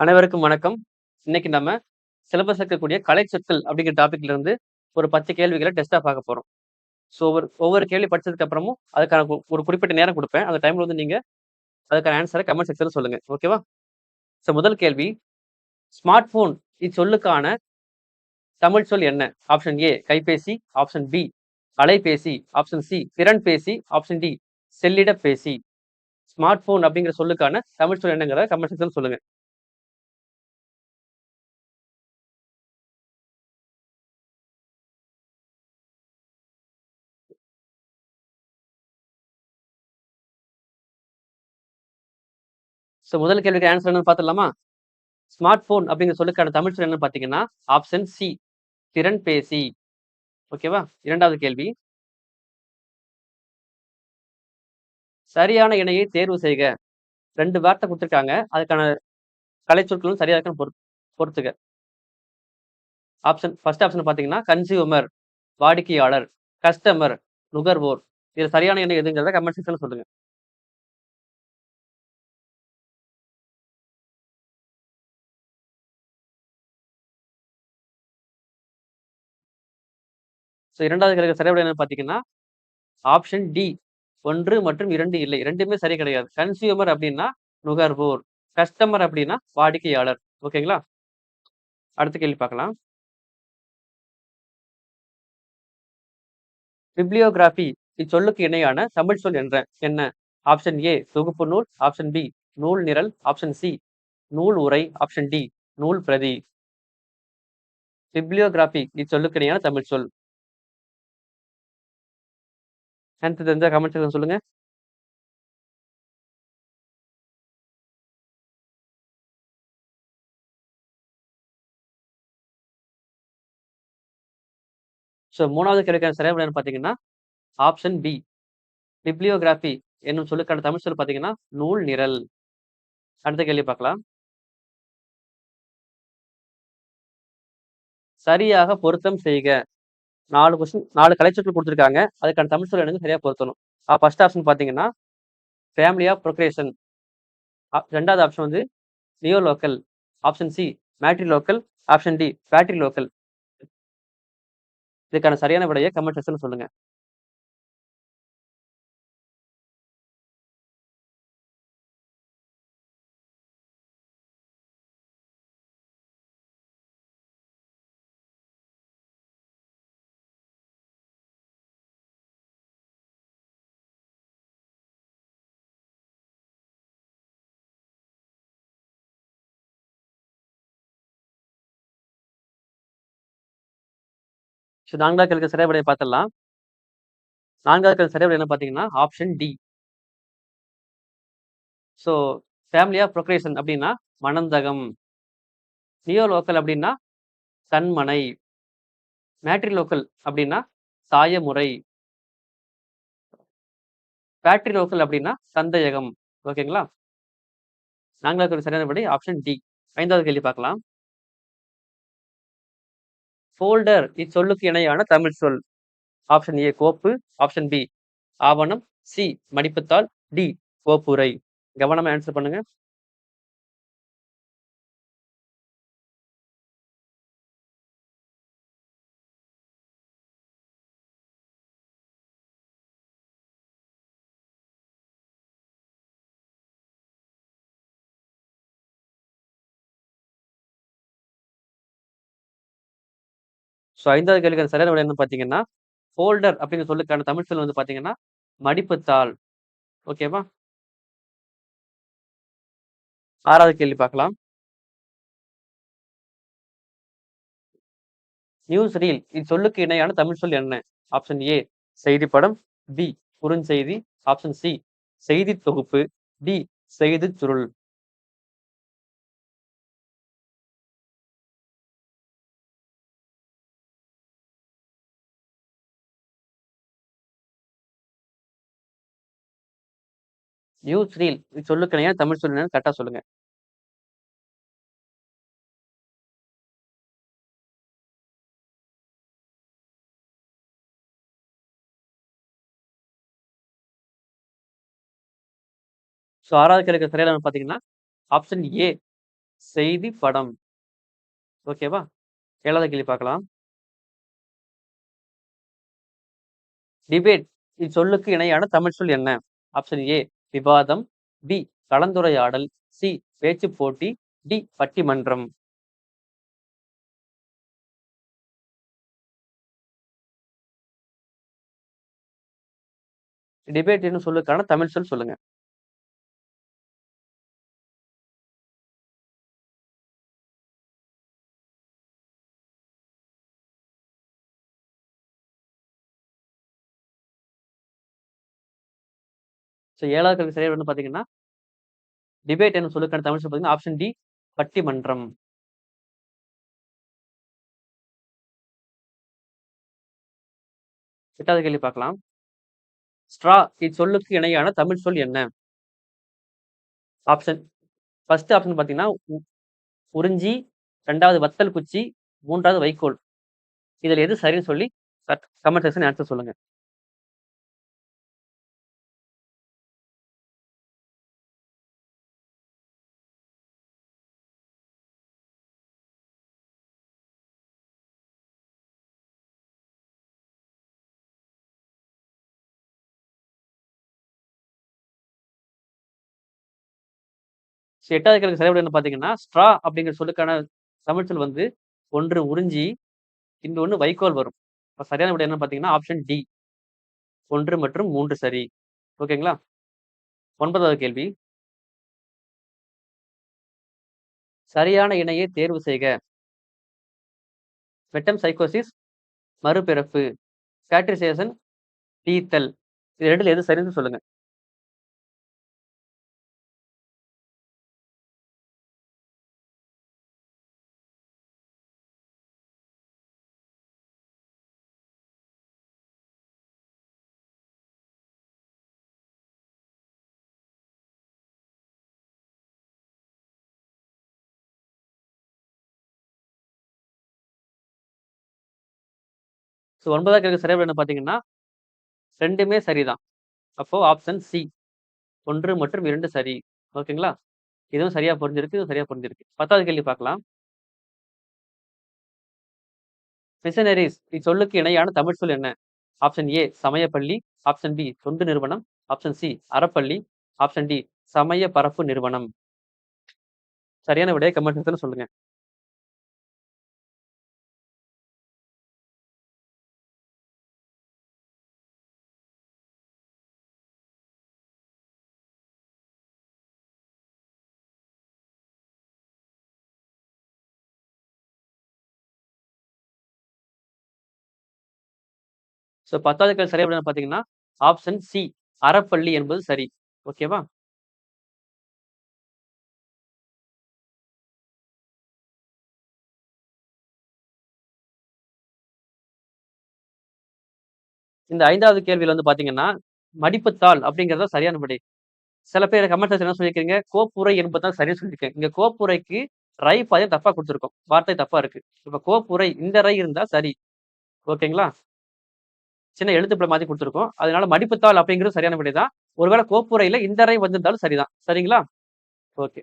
அனைவருக்கும் வணக்கம். இன்னைக்கு நம்ம சிலபஸ் இருக்கக்கூடிய கலை சொற்கள் அப்படிங்கிற டாபிக்ல இருந்து ஒரு பத்து கேள்விகளை டெஸ்டா பார்க்க போறோம். ஸோ ஒவ்வொரு ஒவ்வொரு கேள்வி படிச்சதுக்கு அப்புறமும் அதுக்கான ஒரு குறிப்பிட்ட நேரம் கொடுப்பேன். அந்த டைம்ல வந்து நீங்க அதுக்கான ஆன்சரை கமெண்ட் செக்ஷன்ல சொல்லுங்க. ஓகேவா ஸோ முதல் கேள்வி ஸ்மார்ட் போன் இச்சொல்லுக்கான தமிழ் சொல் என்ன? ஆப்ஷன் ஏ கைபேசி ஆப்ஷன் பி அலைபேசி ஆப்ஷன் சி திறன்பேசி ஆப்ஷன் டி செல்லிடப்பேசி. ஸ்மார்ட் போன் அப்படிங்கிற சொல்லுக்கான தமிழ் சொல் என்னங்கிறத கமெண்ட் செக்ஷன் சொல்லுங்க. ஸோ முதல் கேள்விக்கு ஆன்சர் என்னன்னு பார்த்துடலாமா? ஸ்மார்ட் ஃபோன் அப்படிங்கிற சொல்லுக்கான தமிழ் சொல் என்னன்னு பார்த்தீங்கன்னா ஆப்ஷன் சி திறன் பேசி. ஓகேவா இரண்டாவது கேள்வி. சரியான இணையை தேர்வு செய்க. ரெண்டு வார்த்தை கொடுத்துருக்காங்க. அதுக்கான கலைச்சொற்களும் சரியா இருக்குன்னு பொறு பொறுத்துக்க. ஆப்ஷன் ஃபர்ஸ்ட் ஆப்ஷன் பார்த்தீங்கன்னா கன்சியூமர் வாடிக்கையாளர் கஸ்டமர் நுகர்வோர். இது சரியான இணை எதுங்கிறத கமெண்ட் செக்ஷன் சொல்லுங்கள் ஸோ இரண்டாவது கேள்வி சரியான என்னன்னு பார்த்தீங்கன்னா ஆப்ஷன் டி ஒன்று மற்றும் இரண்டு இல்லை. ரெண்டுமே சரி கிடையாது. கன்சியூமர் அப்படின்னா நுகர்வோர். கஸ்டமர் அப்படின்னா வாடிக்கையாளர். ஓகேங்களா? அடுத்த கேள்வி பார்க்கலாம். பிப்ளியோகிராஃபி இச்சொல்லுக்கு இணையான தமிழ் சொல் என்ற என்ன? ஆப்ஷன் ஏ தொகுப்பு நூல். ஆப்ஷன் பி நூல் நிரல். ஆப்ஷன் சி நூல் உரை. ஆப்ஷன் டி நூல் பிரதி. பிப்ளியோகிராஃபி இச்சொல்லுக்கு இணையான தமிழ் சொல். ஆன்சர் தெரிஞ்சா கமெண்ட் செக்ஷன் சொல்லுங்க. ஸோ மூணாவது கேள்விக்கான சரியான விடை பார்த்தீங்கன்னா ஆப்ஷன் பி பிப்ளியோகிராஃபி என்னும் சொல்லுக்கான தமிழ் சொல் பார்த்தீங்கன்னா நூல் நிரல். அடுத்த கேள்வி பார்க்கலாம். சரியாக பொருத்தம் செய்க. நாலு கொஸ்டின் நாலு கலைச்சொற்கள் கொடுத்துருக்காங்க. அதுக்கான தமிழ் சொல் எனக்கு சரியாக பொருத்தணும். ஃபர்ஸ்ட் ஆப்ஷன் பார்த்தீங்கன்னா ஃபேமிலி ஆஃப் ப்ரொக்ரேஷன் ரெண்டாவது ஆப்ஷன் வந்து neolocal option C matrilocal option D patrilocal இதுக்கான சரியான விடையை கமெண்ட் செக்ஷன் சொல்லுங்கள் ஸோ நான்காவது கேள்விக்கு சரியான விடையை பார்த்துடலாம். நான்காவது கேள்வி சரியான என்ன பார்த்தீங்கன்னா option D so family of procreation அப்படின்னா மனந்தகம் நியோ லோக்கல் அப்படின்னா தன்மனை மேட்ரி லோக்கல் அப்படின்னா சாயமுறை. பேட்ரி லோக்கல் அப்படின்னா சந்தேகம். ஓகேங்களா நாங்களாக கேள்வி சரியான ஆப்ஷன் டி ஐந்தாவது கேள்வி பார்க்கலாம். ஃபோல்டர் இச்சொல்லுக்கு இணையான தமிழ் சொல். ஆப்ஷன் ஏ கோப்பு. ஆப்ஷன் பி ஆவணம். சி மடிப்புத்தாள். டி கோப்புரை. கவனமா ஆன்சர் பண்ணுங்க. ஸோ ஐந்தாவது கேள்விக்கான சரியான விட என்ன பார்த்தீங்கன்னா ஃபோல்டர் அப்படின்னு சொல்லுக்கான தமிழ் சொல் வந்து பார்த்தீங்கன்னா மடிப்புத்தாள். ஓகேவா ஆறாவது கேள்வி பார்க்கலாம். நியூஸ் ரீல் இச்சொல்லுக்கு இணையான தமிழ் சொல் என்ன? ஆப்ஷன் ஏ செய்தி படம். பி குறுஞ்செய்தி. ஆப்ஷன் சி செய்தி தொகுப்பு. டி செய்தி சுருள். நியூஸ் ரீல் இச்சொல்லுக்கு தமிழ் சொல்லுங்க கரெக்டாக சொல்லுங்க. ஸோ ஆறாவது கேள்விக்கு சரியான பார்த்தீங்கன்னா ஆப்ஷன் ஏ செய்தி படம். ஓகேவா ஏழாவது கேள்வி பார்க்கலாம். டிபேட் இச்சொல்லுக்கு இணையான தமிழ் சொல் என்ன? ஆப்ஷன் ஏ விவாதம். பி கலந்துரையாடல். சி. பேச்சு போட்டி. டி. பட்டிமன்றம். டிபேட் என்ன சொல்லுக்கான தமிழ் சொல் சொல்லுங்க. ஸோ ஏழாவது கல்வி சரியாக வந்து பார்த்தீங்கன்னா டிபேட் என்ன சொல்லுக்கான தமிழ் பார்த்தீங்கன்னா ஆப்ஷன் டி பட்டிமன்றம். எட்டாவது கேள்வி பார்க்கலாம். ஸ்ட்ரா இச்சொல்லுக்கு இணையான தமிழ் சொல் என்ன? ஆப்ஷன் ஃபர்ஸ்ட் ஆப்ஷன் பார்த்தீங்கன்னா உ- உறிஞ்சி ரெண்டாவது வத்தல் குச்சி மூன்றாவது வைக்கோல். இதில் எது சரின்னு சொல்லி கமெண்ட் செக்ஷன் ஆன்சர் சொல்லுங்க. எட்டாவது கிழக்கு சரியாக என்ன பார்த்தீங்கன்னா ஸ்ட்ரா அப்படிங்கிற சொல்லுக்கான தமிழ் வந்து ஒன்று உறிஞ்சி இன்னொன்று வைக்கோல் வரும். இப்போ சரியான விட என்ன பார்த்தீங்கன்னா ஆப்ஷன் டி ஒன்று மற்றும் மூன்று சரி. ஓகேங்களா? ஒன்பதாவது கேள்வி. சரியான இணையை தேர்வு செய்க. வெட்டம் சைக்கோசிஸ் மறுபிறப்பு. கேட்ரிசேஷன் டீத்தல் இது ரெண்டில் எது சரின்னு சொல்லுங்க. ஸோ ஒன்பதாவது கேள்வி சரியாக என்ன பார்த்தீங்கன்னா ரெண்டுமே சரிதான். அப்போ ஆப்ஷன் சி ஒன்று மற்றும் இரண்டு சரி. ஓகேங்களா இதுவும் சரியா புரிஞ்சிருக்கு இதுவும் சரியா புரிஞ்சிருக்கு. பத்தாவது கேள்வி பார்க்கலாம். மிஷனரிஸ் இச்சொல்லுக்கு இணையான தமிழ் சொல் என்ன? ஆப்ஷன் ஏ சமயப்பள்ளி. ஆப்ஷன் பி தொண்டு நிறுவனம். ஆப்ஷன் சி அறப்பள்ளி. ஆப்ஷன் டி சமய பரப்பு நிறுவனம். சரியான விடைய கமெண்ட் சொல்லுங்க. ஸோ பத்தாவது கேள்வி சரியா அப்படின்னு பார்த்தீங்கன்னா ஆப்ஷன் சி அறப்பள்ளி என்பது சரி. ஓகேவா இந்த ஐந்தாவது கேள்வியில் வந்து பாத்தீங்கன்னா மடிப்புத்தாள் அப்படிங்கிறத சரியான படி. சில பேர் கமெண்ட் என்ன சொல்லியிருக்கீங்க? கோப்புரை என்பது தான் சரின்னு சொல்லியிருக்கேன். இங்கே கோப்புரைக்கு ரை பாதையும் தப்பா கொடுத்துருக்கோம். வார்த்தை தப்பா இருக்கு. இப்ப கோப்புரை இந்த ரை இருந்தா சரி. ஓகேங்களா சின்ன எழுத்துப்பிழை மாதிரி கொடுத்துருக்கோம். அதனால மடிப்புத்தாள் அப்படிங்கிறது சரியான விடை தான் ஒருவேளை கோப்புரையில இந்த ரை வந்திருந்தாலும் சரிதான். சரிங்களா? ஓகே.